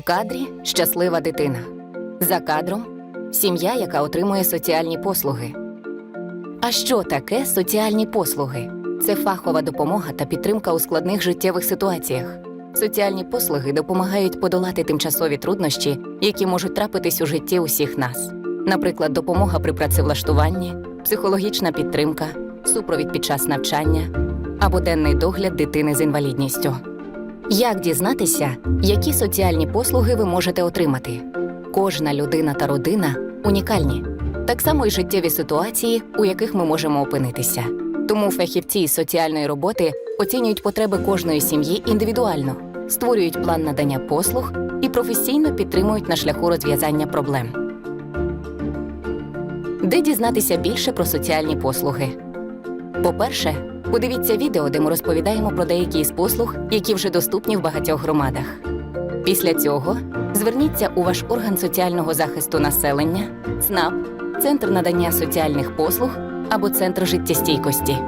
кадрі щаслива дитина. За кадром сім'я, яка отримує соціальні послуги. А що таке соціальні послуги? Це фахова допомога та підтримка у складних життєвих ситуаціях. Соціальні послуги допомагають подолати тимчасові труднощі, які можуть трапитись у житті усіх нас. Наприклад, допомога при працевлаштуванні, психологічна підтримка, супровід під час навчання або денний догляд дитини з інвалідністю. Як дізнатися, які соціальні послуги ви можете отримати? Кожна людина та родина унікальні, так само й життєві ситуації, у яких ми можемо опинитися. Тому фахівці із соціальної роботи оцінюють потреби кожної сім'ї індивідуально, створюють план надання послуг і професійно підтримують на шляху розв'язання проблем. Де дізнатися більше про соціальні послуги? По-перше, подивіться відео, де ми розповідаємо про деякі із послуг, які вже доступні в багатьох громадах. Після цього зверніться у ваш орган соціального захисту населення, ЦНАП, Центр надання соціальних послуг або Центр життєстійкості.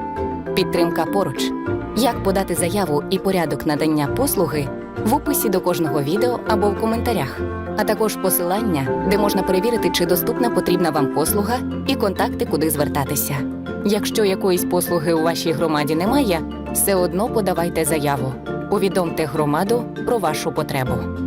Підтримка поруч. Як подати заяву і порядок надання послуги в описі до кожного відео або в коментарях, а також посилання, де можна перевірити, чи доступна потрібна вам послуга, і контакти, куди звертатися. Якщо якоїсь послуги у вашій громаді немає, все одно подавайте заяву. Повідомте громаду про вашу потребу.